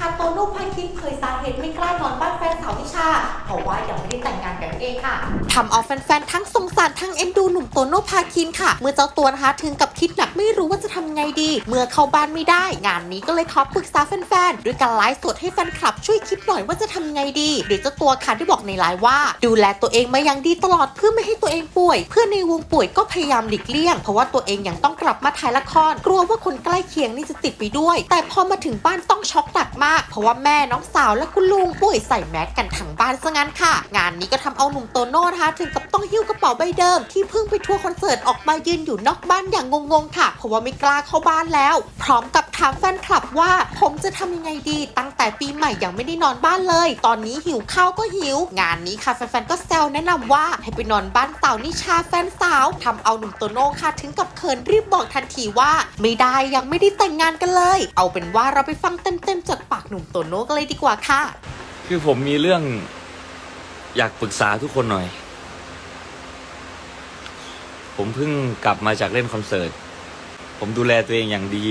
ค่ะโตโน่พาคินเผยสาเหตุไม่กล้านอนบ้านแฟนสาวนิชา เพราะว่ายังไม่ได้แต่งงานกันเองค่ะทำเอาแฟนๆ ทั้งสงสารทั้งเอ็นดูหนุ่มโตโน่พาคินค่ะ เมื่อเจ้าตัวนะคะถึงกับคิดหนักไม่รู้ว่าจะทำไงดี เมื่อเข้าบ้านไม่ได้ งานนี้ก็เลยขอปรึกษาแฟนๆ ด้วยการไลฟ์สดให้แฟนคลับช่วยคิดหน่อยว่าจะทำไงดี โดยเจ้าตัวค่ะได้บอกในไลฟ์ว่า ดูแลตัวเองมาอย่างดีตลอดเพื่อไม่ให้ตัวเองป่วย เพื่อในวงป่วยก็พยายามหลีกเลี่ยง เพราะว่าตัวเองยังต้องกลับมาถ่ายละคร กลัวว่าคนใกล้เคียงนี่จะติดไปด้วย แต่พอมาถึงบ้านต้องช็อกหนักมากเพราะว่าแม่น้องสาวและคุณลุงป่วยใส่แมสกันทั้งบ้านซะงั้นค่ะ งานนี้ก็ทำเอาหนุ่มโตโน่นะคะถึงกับต้องหิ้วกระเป๋าใบเดิม ที่เพิ่งไปทัวร์คอนเสิร์ตออกมายืนอยู่นอกบ้านอย่างงงๆค่ะ เพราะว่าไม่กล้าเข้าบ้านแล้ว พร้อมกับถามแฟนคลับว่า ผมจะทำยังไงดี ตั้งแต่ปีใหม่ยังไม่ได้นอนบ้านเลย ตอนนี้หิวข้าวก็หิว งานนี้ค่ะแฟนๆก็แซวแนะนำว่าให้ไปนอนบ้านสาวนิชาแฟนสาวทำเอาหนุ่มโตโน่ค่ะถึงกับเขินรีบบอกทันทีว่า ไม่ได้ยังไม่ได้แต่งงานกันเลย เอาเป็นว่าเราไปฟังเต็มๆจากปากหนุ่มโตโน่กันเลยดีกว่าค่ะ คือผมมีเรื่องอยากปรึกษาทุกคนหน่อย ผมเพิ่งกลับมาจากเล่นคอนเสิร์ต ผมดูแลตัวเองอย่างดี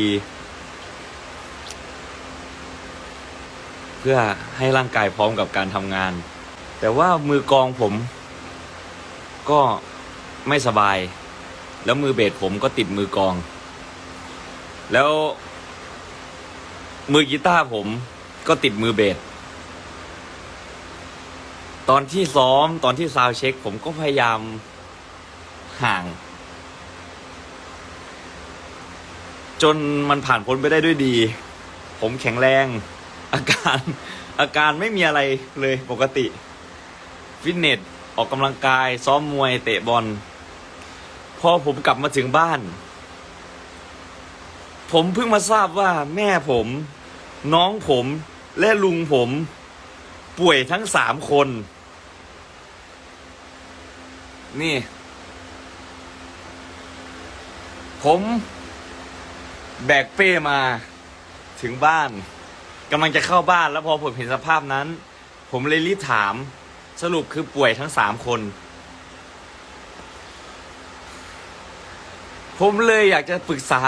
เพื่อให้ร่างกายพร้อมกับการทำงาน แต่ว่ามือกองผม ก็ไม่สบาย แล้วมือเบสผมก็ติดมือกอง แล้ว มือกีตาร์ผมก็ติดมือเบสตอนที่ซ้อมตอนที่ซาวเช็ค ผมก็พยายามห่าง จนมันผ่านพ้นไปได้ด้วยดี ผมแข็งแรง อาการ อาการไม่มีอะไรเลยปกติ ฟิตเนส ออกกำลังกาย ซ้อมมวยเตะบอล พอผมกลับมาถึงบ้าน ผมเพิ่งมาทราบว่าแม่ผม น้องผมและลุงผม ป่วยทั้งสามคน นี่ ผมแบกเป้มาถึงบ้านกำลังจะเข้าบ้านแล้วพอผมเห็นสภาพนั้น ผมเลยรีบถาม สรุปคือป่วยทั้งสามคน ผมเลยอยากจะปรึกษา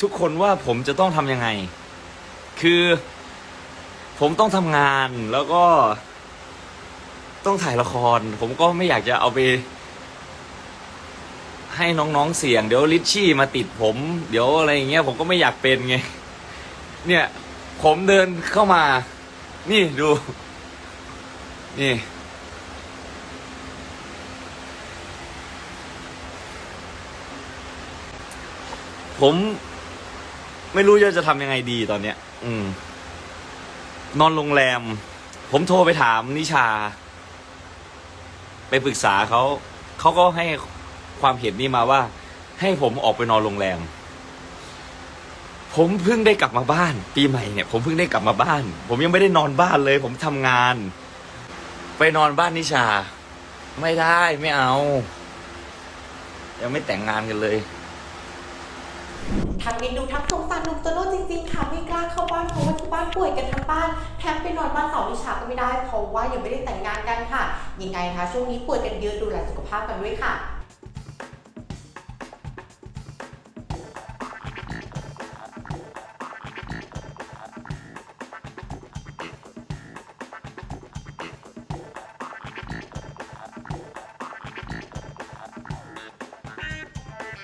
ทุกคนว่าผมจะต้องทำยังไง คือผมต้องทำงานแล้วก็ต้องถ่ายละคร ผมก็ไม่อยากจะเอาไป ให้น้องๆเสี่ยง เดี๋ยวลิชชี่มาติดผม เดี๋ยวอะไรอย่างเงี้ยผมก็ไม่อยากเป็นไง เนี่ย ผมเดินเข้ามา นี่ดู นี่ผม ไม่รู้จะจะทำยังไงดีตอนเนี้ย อืม นอนโรงแรม ผมโทรไปถามนิชา ไปปรึกษาเขา เขาก็ให้ความเห็นนี่มาว่า ให้ผมออกไปนอนโรงแรม ผมเพิ่งได้กลับมาบ้าน ปีใหม่เนี่ย ผมเพิ่งได้กลับมาบ้าน ผมยังไม่ได้นอนบ้านเลย ผมทำงาน ไปนอนบ้านนิชา ไม่ได้ไม่เอา ยังไม่แต่งงานกันเลย ทางเอ็นดูทั้งสงสารหนุ่มโตโน่จริงๆค่ะไม่กล้าเข้าบ้านเพราะว่าที่บ้านป่วยกันทั้งบ้านแถมไปนอนบ้านสาวนิชาก็ไม่ได้เพราะว่ายังไม่ได้แต่งงานกันค่ะ ยังไงคะช่วงนี้ป่วยกันเยอะดูแลสุขภาพกันด้วยค่ะ